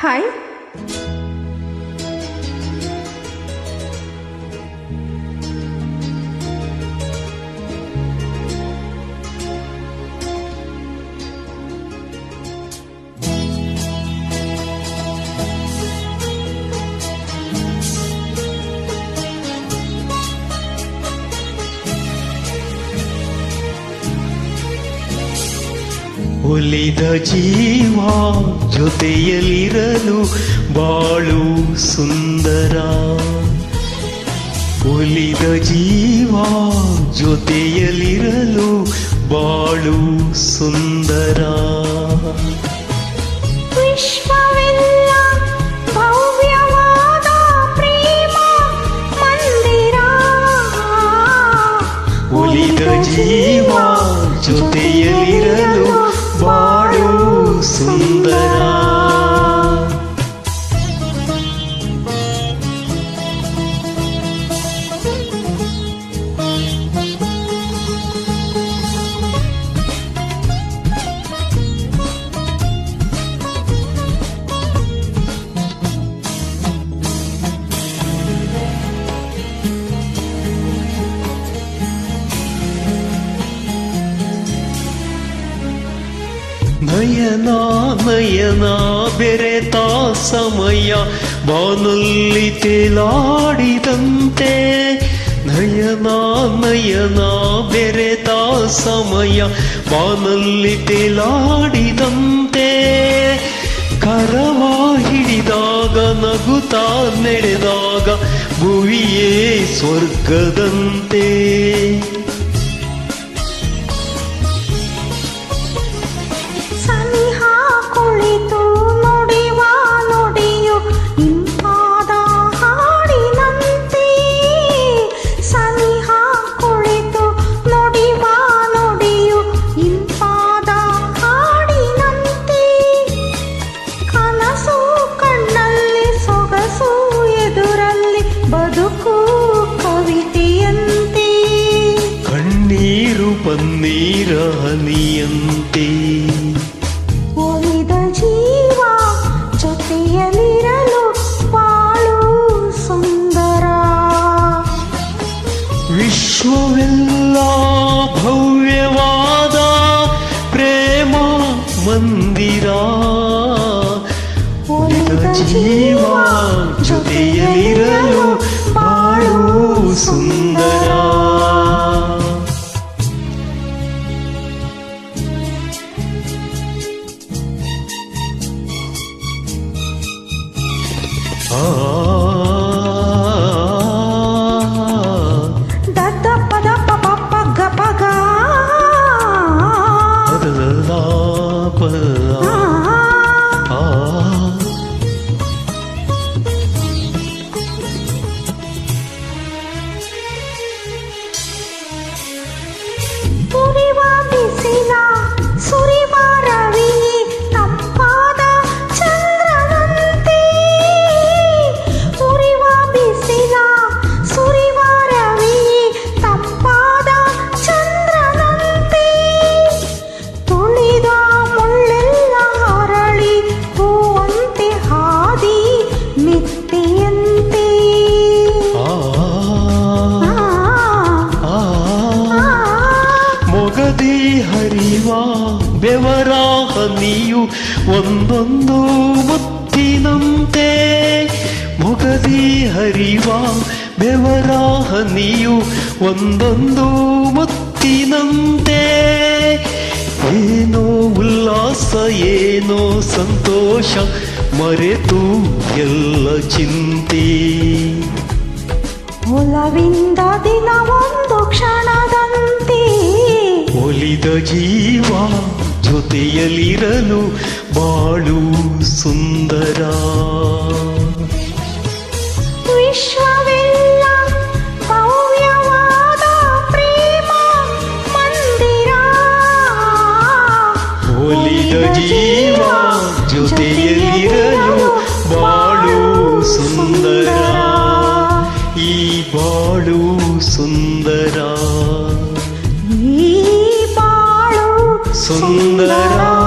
Hi. ಒಲಿದ ಜೀವ ಜೊತೆಯಲ್ಲಿರಲು ಬಾಳು ಸುಂದರ. ಒಲಿದ ಜೀವ ಜೊತೆಯಲ್ಲಿರಲು ಬಾಳು ಸುಂದರ. ಜೀವ ಜೊತೆಯಲ್ಲಿರಲು ನಯನ ನಯನ ಬೆರೆತ ಸಮಯ ಬಾನಲ್ಲಿ ತೇಲಾಡಿದಂತೆ ನಯನ ನಯನ ಬೆರೆತ ಸಮಯ ಬಾನಲ್ಲಿ ತೇಲಾಡಿದಂತೆ ಕರವ ಹಿಡಿದಾಗ ನಗುತ್ತಾ ನಡೆದಾಗ ಭುವಿಯೇ ಸ್ವರ್ಗದಂತೆ ಕಣ್ಣೀರು ಪನ್ನೀರ ಹನಿಯಂತೆ ಒಲಿದ ಜೀವ ಜೊತೆಯಲ್ಲಿರಲು ಬಾಳು ಸುಂದರ ವಿಶ್ವವೆಲ್ಲ ಭವ್ಯವಾದ ಪ್ರೇಮ ಮಂದಿರ ಒಲಿದ ಜೀವ ಜೊತೆಯಲ್ಲಿರಲು ಬಾಳು ಸುಂದರ 啊 ಬೆವರ ಹನಿಯು ಒಂದೊಂದು ಮುತ್ತಿನಂತೆ ಮುಗದಿ ಹರಿವ ಬೆವರಾಹ ಹನಿಯು ಒಂದೊಂದು ಮುತ್ತಿನಂತೆ. ಏನೋ ಉಲ್ಲಾಸ, ಏನೋ ಸಂತೋಷ, ಮರೆತು ಎಲ್ಲ ಚಿಂತೆ. ಒಲವಿಂದ ದಿನ ಒಂದು ಕ್ಷಣದಂತೆ ಒಲಿದ ಜೀವ ಜೊತೆಯಲ್ಲಿರಲು ಬಾಳು ಸುಂದರ. ವಿಶ್ವ സുന്ദരാ